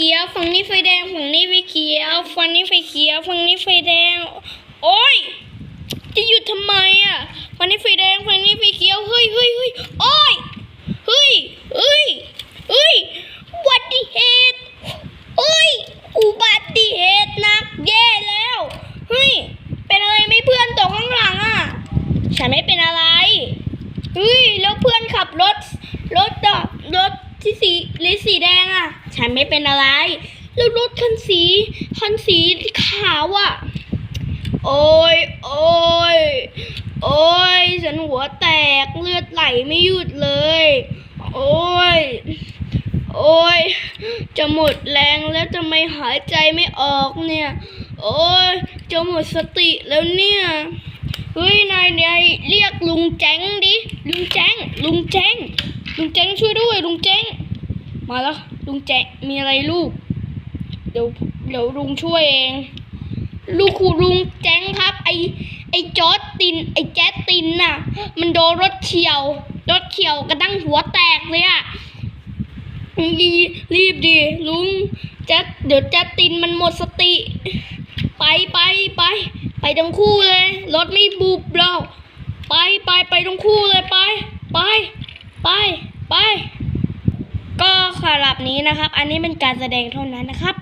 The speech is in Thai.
ขียว ฝั่งนี้ไฟแดง ฝั่งนี้ไฟเขียว ฝั่งนี้ไฟเขียว ฝั่งนี้ไฟแดง โอ้ย จะหยุดทำไมอะ ฝั่งนี้ไฟแดง ฝั่งนี้ไฟเขียว เฮ้ยเฮ้ยเฮ้ยโอ้ย เฮ้ยเฮ้ยเฮ้ยอุบัติเหตุเฮ้ย อุบัติเหตุนักแย่แล้ว เฮ้ย เป็นอะไรไม่เพื่อนตกข้างหลังอะ ฉันไม่เป็นอะไร เฮ้ย แล้วเพื่อนขับรถ รถอะรถที่สีเลสีแดงอะ ฉันไม่เป็นอะไรแล้วรถคันสีคันสีขาวอะโอ้ยโอ้ยโอ้ยฉันหัวแตกเลือดไหลไม่หยุดเลย โอ้ยโอ้ยจะหมดแรงแล้วจะไม่หายใจไม่ออกเนี่ย โอ้ยจะหมดสติแล้วเนี่ยเฮ้ยนายนายเรียกลุงแจ้งดิลุงแจ้งลุงแจ้งลุงแจ้งช่วยด้วยลุงแจ้งมาแล้ว ลุงแจมีอะไรลูก เดี๋ยวเดี๋ยวลุงช่วยเอง ลูกครูลุงแจ้งครับ ไอไอจอดติน ไอแจ๊ดตินน่ะ มันโดนรถเฉียว รถเฉียวกระดั้งหัวแตกเลยอะรีรีบดิลุงแจ๊ดเดี๋ยวแจ๊ดตินมันหมดสติ ไปไปไป ไปทั้งคู่เลย รถไม่บุบเราไปไปไปทั้งคู่เลยไป ไป ไป ไปำหรับนี้นะครับ อันนี้เป็นการแสดงเท่านั้นนะครับ